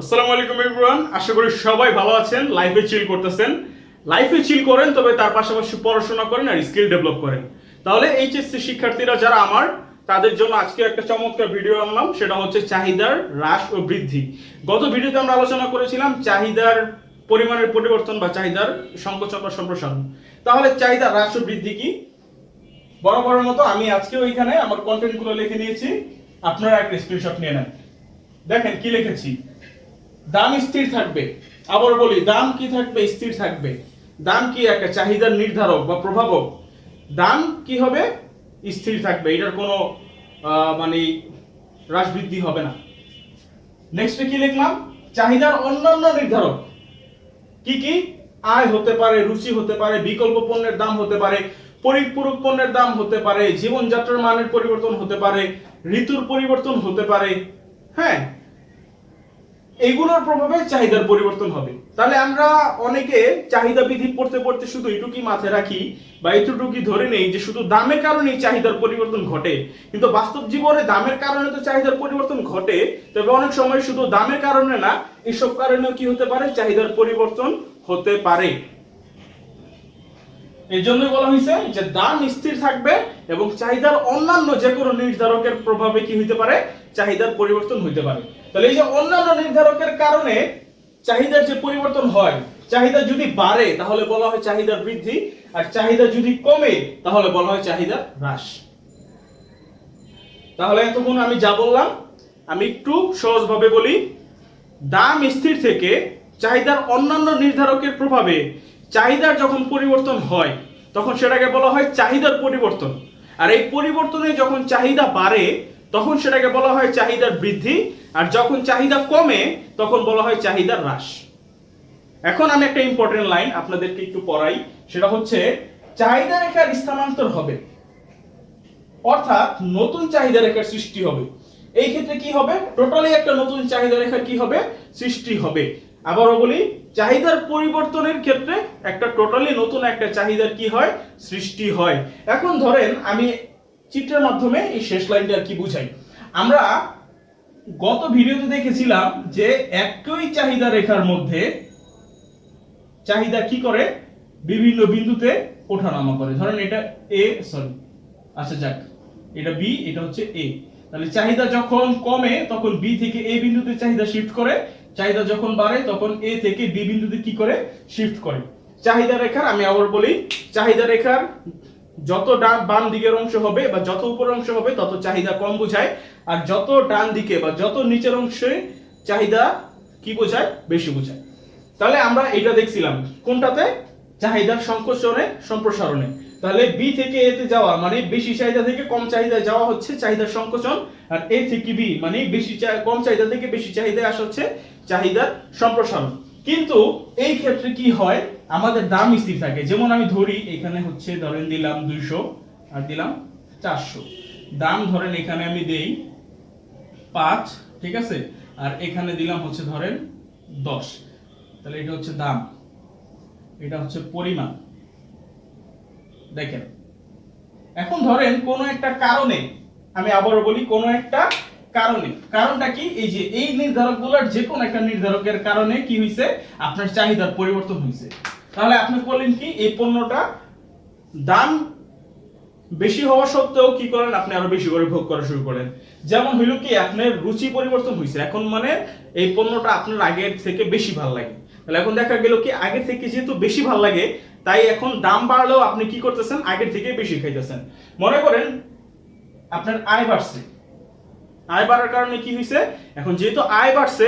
আসসালামু আলাইকুম এভরিওয়ান আশা করি সবাই ভালো আছেন লাইফে চিল করতেছেন। লাইফে চিল করেন, তবে তার পাশাপাশি পড়াশোনা করেন আর স্কিল ডেভেলপ করেন। তাহলে এইচএসসি শিক্ষার্থীরা যারা আমার, তাদের জন্য আজকে একটা চমৎকার ভিডিও আনলাম। সেটা হচ্ছে চাহিদার হ্রাস ও বৃদ্ধি। গত ভিডিওতে আমরা আলোচনা করেছিলাম চাহিদার পরিমাণের পরিবর্তন বা চাহিদার সংকোচন বা সম্প্রসারণ। তাহলে চাহিদা হ্রাস ও বৃদ্ধি কি? বরাবরের মতো আমি আজকে ওইখানে আমার কন্টেন্টগুলো লিখে নিয়েছি। আপনারা একটা স্ক্রিনশট নিয়ে নেন। দেখেন কি লিখেছি। দাম স্থির থাকবে। আবার বলি, দাম কি থাকবে? স্থির থাকবে। দাম কি একটা চাহিদার নির্ধারক বা প্রভাবক? দাম কি হবে? স্থির থাকবে। এটার কোনো মানে হ্রাস বৃদ্ধি হবে না। নেক্সটে কি লিখলাম? চাহিদার অন্যান্য নির্ধারক। কি কি? আয় হতে পারে, রুচি হতে পারে, বিকল্প পণ্যের দাম হতে পারে, পরিপূরক পণ্যের দাম হতে পারে, জীবনযাত্রার মানের পরিবর্তন হতে পারে, ঋতুর পরিবর্তন হতে পারে। হ্যাঁ এইগুলোর প্রভাবে চাহিদার পরিবর্তন হবে। তাহলে আমরা অনেকে চাহিদা বিধি পড়তে পড়তে শুধু এটুকুই মাথায় রাখি বা এটুকুই ধরে নেই যে শুধু দামের কারণেই চাহিদার পরিবর্তন ঘটে। কিন্তু বাস্তব জীবনে দামের কারণে তো চাহিদার পরিবর্তন ঘটে, তবে অনেক সময় শুধু দামের কারণে না, এসব কারণেও কি হতে পারে? চাহিদার পরিবর্তন হতে পারে। এই জন্যই বলা হয়েছে যে দাম স্থির থাকবে এবং চাহিদার অন্যান্য যে কোনো নির্ধারকের প্রভাবে কি হইতে পারে? চাহিদার পরিবর্তন হইতে পারে। তাহলে এই যে অন্যান্য নির্ধারকের কারণে চাহিদার যে পরিবর্তন হয়, চাহিদা যদি বাড়ে, তাহলে বলা হয় চাহিদার বৃদ্ধি, আর চাহিদা যদি কমে, তাহলে বলা হয় চাহিদা হ্রাস। তাহলে এতক্ষণ আমি যা বললাম, আমি একটু সহজভাবে বলি, দাম স্থির থেকে চাহিদার অন্যান্য নির্ধারকের প্রভাবে চাহিদার যখন পরিবর্তন হয়, তখন সেটাকে বলা হয় চাহিদার পরিবর্তন। আর এই পরিবর্তনে যখন চাহিদা বাড়ে, তখন সেটাকে বলা হয় চাহিদার বৃদ্ধি, আর যখন চাহিদা কমে, তখন বলা হয় চাহিদার হ্রাস। এখন আমি একটা ইম্পর্টেন্ট লাইন আপনাদেরকে একটু পড়াই, সেটা হচ্ছে চাহিদা রেখার স্থানান্তর হবে। অর্থাৎ নতুন চাহিদা রেখার সৃষ্টি হবে। এই ক্ষেত্রে কি হবে? টোটালি একটা নতুন চাহিদা রেখার কি হবে? সৃষ্টি হবে। আবারও বলি, চাহিদার পরিবর্তনের ক্ষেত্রে একটা টোটালি নতুন একটা চাহিদার কি হয়? সৃষ্টি হয়। এখন ধরেন আমি চিত্রের মাধ্যমে এই শেষ লাইনটা কি বুঝাই। আমরা গত ভিডিওতে দেখেছিলাম যে একই চাহিদা রেখার মধ্যে চাহিদা কি করে? বিভিন্ন বিন্দুতে ওঠানামা করে। ধরেন এটা এ সরি আচ্ছা যাক, এটা বি এটা হচ্ছে এ তাহলে চাহিদা যখন কমে, তখন বি থেকে এ বিন্দুতে চাহিদা শিফট করে। চাহিদা যখন বাড়ে, তখন এ থেকে বি বিন্দুতে কি করে? শিফট করে। চাহিদা রেখার, আমি আবার বলি, চাহিদা রেখার যত ডান বাম দিকের অংশ হবে বা যত উপরের অংশ হবে, তত চাহিদা কম বোঝায়। আর যত ডান দিকে বা যত নিচের অংশে চাহিদা কি বোঝায়? বেশি বোঝায়। তাহলে আমরা এটা দেখছিলাম। কোনটাতে? চাহিদার সংকোচনে, সম্প্রসারণে। তাহলে বি থেকে এতে যাওয়া মানে বেশি চাহিদা থেকে কম চাহিদায় যাওয়া হচ্ছে চাহিদার সংকোচন, আর এ থেকে বি মানে বেশি কম চাহিদা থেকে বেশি চাহিদায় আসা হচ্ছে চাহিদার সম্প্রসারণ। কিন্তু এই ক্ষেত্রে কি হয়? আমাদের দাম স্থির থাকে। যেমন আমি ধরি, এখানে হচ্ছে ধরেন দিলাম দুইশো আর দিলাম চারশো। দাম ধরেন এখানে আমি দেই পাঁচ, ঠিক আছে? আর এখানে দিলাম হচ্ছে ধরেন দশ। তাহলে এটা হচ্ছে দাম। এটা হচ্ছে পরিমাণ। দেখেন। এখন ধরেন কোনো একটা কারণে, আমি আবারও বলি, কোনো একটা কারণে। কারণটা কি? এই যে এই নির্ধারকগুলোর যে কোনো একটা নির্ধারকের কারণে কি হয়েছে আপনার চাহিদার পরিবর্তন হয়েছে তাহলে আপনি বললেন কি, এই পণ্যটা দাম বেশি হওয়া সত্ত্বেও কি করেন? আপনি আরও বেশি করে ভোগ করা শুরু করেন। যেমন হইল কি, আপনার রুচি পরিবর্তন হয়েছে এখন মানে এই পণ্যটা আপনার আগের থেকে বেশি ভালো লাগে। তাহলে এখন দেখা গেল কি আগে থেকে যেহেতু বেশি ভালো লাগে, তাই এখন দাম বাড়লেও আপনি কি করতেছেন? আগের থেকে বেশি খাইতেছেন। মনে করেন আপনার আয় বাড়ছে। আয় বাড়ার কারণে কি হয়েছে এখন যেহেতু আয় বাড়ছে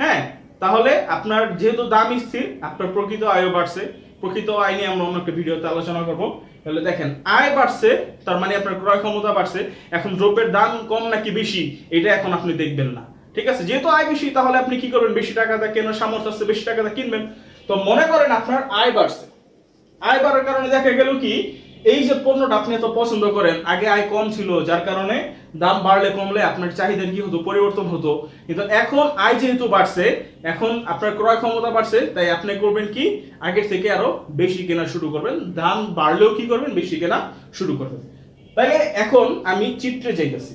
হ্যাঁ তাহলে আপনার যেহেতু দাম স্থির, আপনার প্রকৃত আয়ও বাড়ছে। প্রকৃত আয় নিয়ে আমরা অন্য একটা ভিডিওতে আলোচনা করব। তাহলে দেখেন, আয় বাড়ছে, তার মানে আপনার ক্রয় ক্ষমতা বাড়ছে। এখন দ্রব্যের দাম কম নাকি বেশি, এটা এখন আপনি দেখবেন না। ঠিক আছে? যেহেতু আয় বেশি, তাহলে আপনি কি করবেন? বেশি টাকা টাকাটা কেনার সামর্থ্য আছে, বেশি টাকা টাকাটা কিনবেন। তো মনে করেন আপনার আয় বাড়ছে। আয় বাড়ার কারণে দেখা গেল কি, এই যে পণ্যটা আপনি এত পছন্দ করেন, আগে আয় কম ছিল, যার কারণে দাম বাড়লে কমলে আপনার চাহিদা কি হতো পরিবর্তন হতো। কিন্তু এখন আয় যেহেতু বাড়ছে, এখন আপনার ক্রয় ক্ষমতা বাড়ছে, তাই আপনি করবেন কি? আগের থেকে আরও বেশি কেনা শুরু করবেন। দাম বাড়লেও কি করবেন? বেশি কেনা শুরু করবেন। তাইলে এখন আমি চিত্রে যাইতেছি।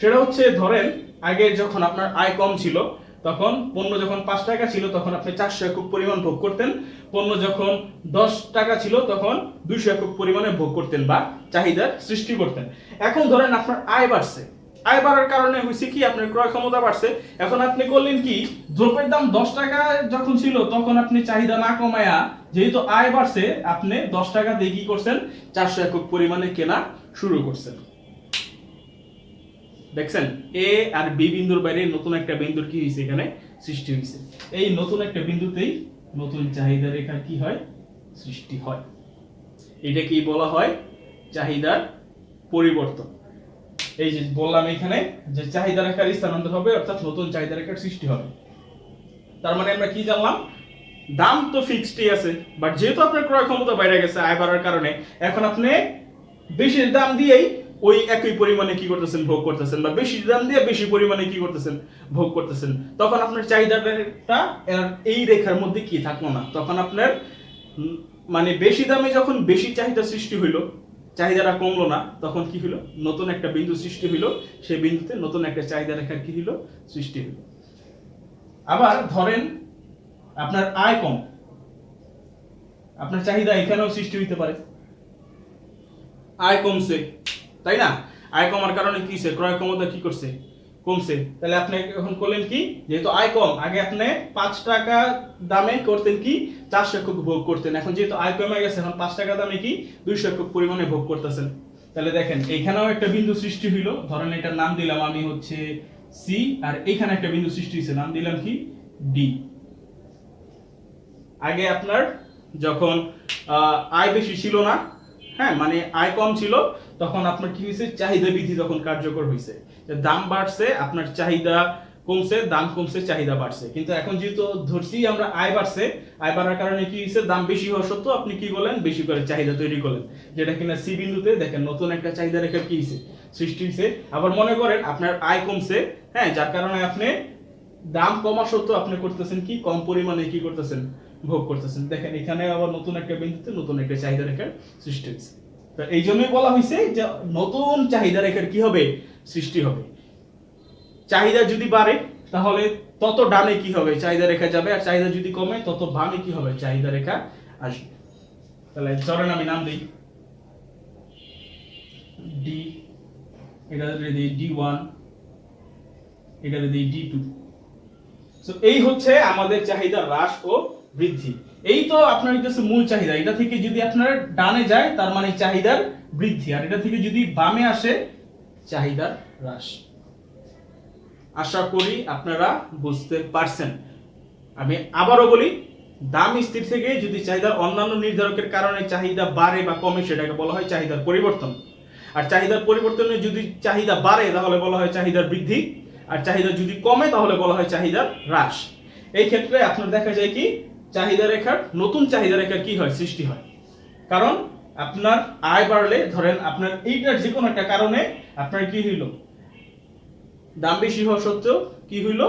সেটা হচ্ছে, ধরেন, আগে যখন আপনার আয় কম ছিল তখন পণ্য যখন পাঁচ টাকা ছিল, তখন আপনি চারশো একক পরিমাণ ভোগ করতেন। পণ্য যখন দশ টাকা ছিল, তখন দুইশো একক পরিমাণে ভোগ করতেন বা চাহিদার সৃষ্টি করতেন। এখন ধরেন আপনার আয় বাড়ছে। আয় বাড়ার কারণে হয়েছে কি, আপনার ক্রয় ক্ষমতা বাড়ছে। এখন আপনি করলেন কি, দ্রব্যের দাম দশ টাকা যখন ছিল, তখন আপনি চাহিদা না কমায়া যেহেতু আয় বাড়ছে, আপনি দশ টাকা দিয়ে কি করছেন, চারশো একক পরিমাণে কেনা শুরু করছেন। দেখছেন? এ আর বি বিন্দুর বাইরে নতুন একটা বিন্দুর কি হয়েছে এখানে? সৃষ্টি হয়েছে এই নতুন একটা বিন্দুতেই নতুন চাহিদা রেখার কি হয়? সৃষ্টি হয়। এটা কি বলা হয়? চাহিদার পরিবর্তন। এই যে বললাম এখানে যে চাহিদা রেখার স্থানান্তর হবে, অর্থাৎ নতুন চাহিদা রেখার সৃষ্টি হবে। তার মানে আমরা কি জানলাম? দাম তো ফিক্সডই আছে বাট যেহেতু আপনার ক্রয় ক্ষমতা বাইরে গেছে, আয় বাড়ার কারণে, এখন আপনি বেশি দাম দিয়েই ওই একই পরিমাণে কি করতেছেন, ভোগ করতেছেন বা বেশি দাম দিয়ে বেশি পরিমাণে কি করতেছেন, ভোগ করতেছেন, তখন আপনার চাহিদাটা এই রেখার মধ্যে কি থাকল না? তখন আপনার মানে বেশি দামে যখন বেশি চাহিদা সৃষ্টি হইল, চাহিদাটা কমলো না, তখন কি হলো নতুন একটা বিন্দু সৃষ্টি হইল সেই বিন্দুতে নতুন একটা চাহিদা রেখার কি হলো সৃষ্টি হইল। আবার ধরেন আপনার আয় কম, আপনার চাহিদা এখানেও সৃষ্টি হইতে পারে। আয় কমছে তাই না? আয় কমার কারণে কি হচ্ছে ক্রয় ক্ষমতা কি করছে? কমছে। তাহলে আপনি এখন করলেন কি? যেহেতু আয় কম, আগে আপনি পাঁচ টাকা দামে করতেন কি? চারশো একক ভোগ করতেন। এখন যেহেতু আয় কমে গেছে, এখন পাঁচ টাকা দামে কি? দুইশো একক পরিমাণে ভোগ করতেছেন। তাহলে দেখেন এইখানেও একটা বিন্দু সৃষ্টি হইল। ধরেন এটার নাম দিলাম আমি হচ্ছে সি আর এখানে একটা বিন্দু সৃষ্টি হয়েছে নাম দিলাম কি? ডি আগে আপনার যখন আয় বেশি ছিল না হ্যাঁ মানে আয় কম ছিল তখন আপনার কি হয়েছে চাহিদা বৃদ্ধি তখন কার্যকর হয়েছে দাম বাড়ছে, আপনার চাহিদা কমছে, দাম কমছে, চাহিদা বাড়ছে। কিন্তু এখন যেহেতু ধরছি আমরা আয় বাড়ছে, আয় বাড়ার কারণে কি হয়েছে দাম বেশি হওয়া সত্ত্বেও আপনি কি করলেন? বেশি করে চাহিদা তৈরি করলেন। যেটা কিনা সি বিন্দুতে দেখেন নতুন একটা চাহিদা রেখা কি হয়েছে সৃষ্টি হয়েছে আবার মনে করেন আপনার আয় কমছে হ্যাঁ? যার কারণে আপনি দাম কমা সত্ত্বেও আপনি করতেছেন কি? কম পরিমাণে কি করতেছেন? ভোগ করতেছেন। দেখেন এখানে আবার নতুন একটা বিন্দুতে নতুন একটা চাহিদা রেখার সৃষ্টি হয়েছে তো এই জন্যই বলা হয়েছে যে নতুন চাহিদা রেখার কি হবে? সৃষ্টি হবে। চাহিদা যদি বাড়ে, তাহলে তত ডানে কি হবে? চাহিদা রেখা যাবে, আর চাহিদা যদি কমে, তত বামে কি হবে? চাহিদা রেখা আসবে। তাহলে ধরেন আমি নাম দিই। ডি এটা দিই ডি ওয়ান এটা দিই ডি টু সো এই হচ্ছে আমাদের চাহিদা হ্রাস ও বৃদ্ধি। এই তো আপনার কাছে মূল চাহিদা। এটা থেকে যদি আপনার ডানে যায়, তার মানে চাহিদার বৃদ্ধি। আর এটা থেকে যদি বামে আসে, চাহিদার হ্রাস। আশা করি আপনারা বুঝতে পারছেন। আমি আবারও বলি, দাম স্থির থেকে যদি চাহিদার অন্যান্য নির্ধারকের কারণে চাহিদা বাড়ে বা কমে, সেটাকে বলা হয় চাহিদার পরিবর্তন। আর চাহিদার পরিবর্তনে যদি চাহিদা বাড়ে, তাহলে বলা হয় চাহিদার বৃদ্ধি। আর চাহিদা যদি কমে, তাহলে বলা হয় চাহিদার হ্রাস। এই ক্ষেত্রে আপনার দেখা যায় কি চাহিদা রেখার নতুন চাহিদা রেখার কি হয়, সৃষ্টি হয়। কারণ আপনার আয় বাড়লে, ধরেন আপনার এইটার যে কোনো একটা কারণে আপনার কি হইল? দাম বেশি হওয়া সত্ত্বেও কি হইল?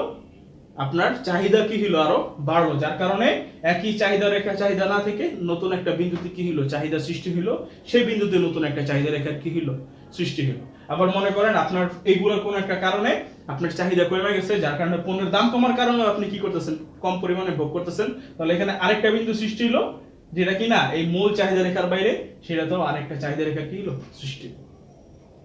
আপনার চাহিদা কি হইল আরও বাড়লো, যার কারণে একই চাহিদা রেখা চাহিদা না থেকে নতুন একটা বিন্দুতে কি হইল, চাহিদা সৃষ্টি হইল। সেই বিন্দুতে নতুন একটা চাহিদা রেখার কি হইল, সৃষ্টি হইল। আবার মনে করেন আপনার এইগুলোর কোনো একটা কারণে আপনার চাহিদা কমে গেছে, যার কারণে পণ্যের দাম কমার কারণে আপনি কি করতেছেন? কম পরিমাণে ভোগ করতেছেন। তাহলে এখানে আরেকটা বিন্দু সৃষ্টি হলো, যেটা কি না এই মূল চাহিদা রেখার বাইরে সেটা তো আরেকটা চাহিদা রেখা কি হলো? সৃষ্টি।